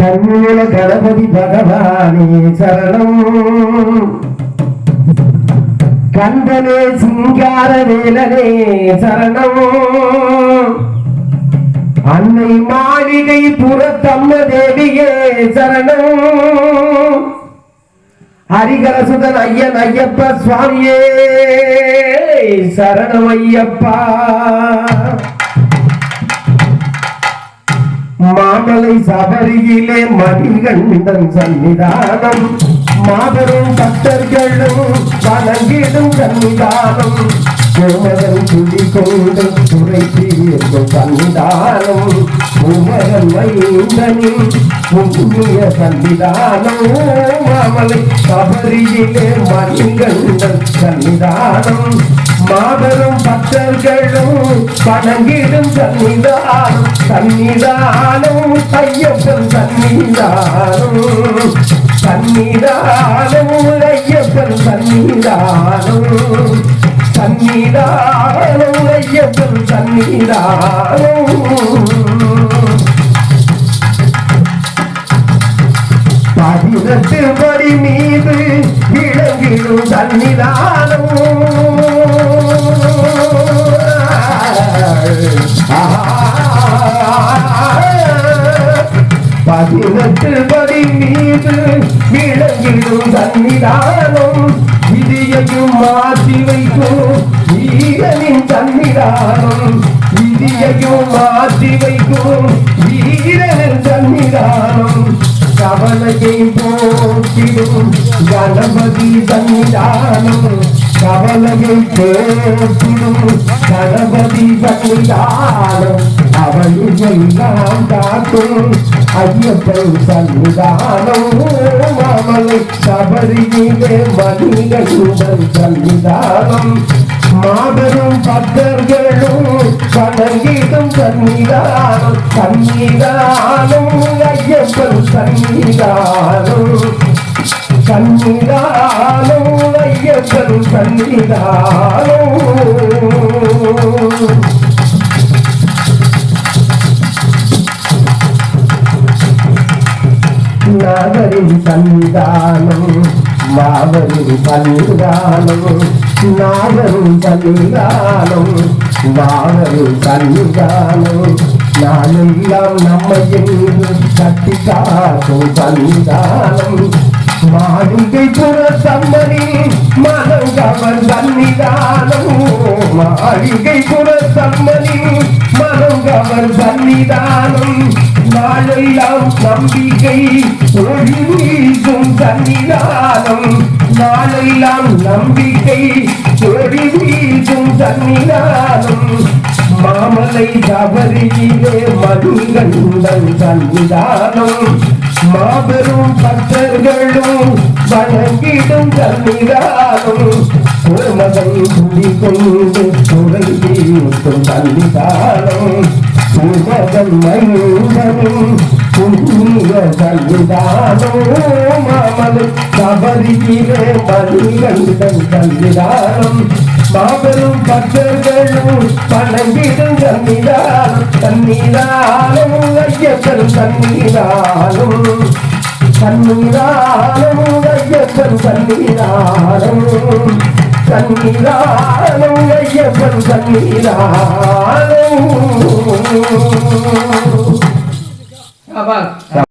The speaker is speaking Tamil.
கண்ணுல கணபதி பகவானே சரணம். கந்தனே சிங்கார வேலனே சரணம். அன்னை மாளிகை புறத்தம்ம தேவியே சரணம். ஹரிகரசுதன் ஐயன் ஐயப்ப சுவாமியே சரணம் ஐயப்பா. மாமலை சபரியிலே மணிகண்டன் சன்னிதானம் மாபெரும் பக்தர்களும் வணங்கிடும் சன்னிதானம் கோமகன் துடி கொண்டு துறை தீர்க்கும் சன்னிதானம் குமரன் மைந்தனின் புண்ணிய சன்னிதானம். மாமலை சபரியிலே மணிகண்டன் சன்னிதானம். மாபெரும் பக்தர்களும் பணங்கிடும் சன்னிதானம். சன்னிதானம் ஐயப்பன் சன்னிதானம். சன்னிதானம் ஐயப்பன் சன்னிதானம். சன்னிதானம் ஐயப்பன் சன்னிதானம். பதினெட்டு படி மீது விளங்கிடும் சன்னிதானம் விதியையும் மாற்றி வைக்கும். வீரனின் சன்னிதானம் விதியையும் மாற்றி வைக்கும். வீரனின் கவலையை போக்கிடும் கணபதி சன்னிதானம் கவலையை போக்கிடும் கணபதி சன்னிதானம் அவளையெல்லாம் காக்கும் ஐயப்பன் சன்னிதானம் மாமலை சபரியிலே மணிகளுடன் சன்னிதானம் மாபெரும் பக்தர்களும் வணங்கிடும் சன்னிதானம் சன்னிதானம் ஐயப்பன் சன்னிதானம். சன்னிதானம் ஐயப்பன் சன்னிதானம். நாகரின் சன்னிதானம் மாபெரும் சன்னிதானம். நாகரின் சன்னிதானம் மாவரின் சன்னிதானம் நாளெல்லாம் நம்மை கட்டி காக்கும் சன்னிதானம் மாளிகை புற சம்மணி மனங்கவர் சன்னிதானம் மாளிகை புற சம்மணி மனங்கவர் சன்னிதானம் நாளெல்லாம் நம்பிக்கை ஒளி வீசும் சன்னிதானம் நாளெல்லாம் நம்பிக்கை ஒளி வீசும் சன்னிதானம் மாமலை தவறியிலே மதுகண்டன் சன்னிதானம் மாபெரும் பக்தர்களும் வணங்கிடும் சன்னிதானம் ஒரு மகன் துடி கொண்டு துறை தீர்க்கும் சன்னிதானம் மகன் மைந்தனும் புண்ணிய சன்னிதானம் மாமலை சபரியிலே மதுகண்டன் சன்னிதானம் மாபெரும் பக்தர்களும் வணங்கிடும் சன்னிதானம் சன்னிதானம் ஐயப்பன் சன்னிதானம் சன்னிதானம் ஐயப்பன் சன்னிதானம் சன்னிதானம் ஐயப்பன் சன்னிதானம்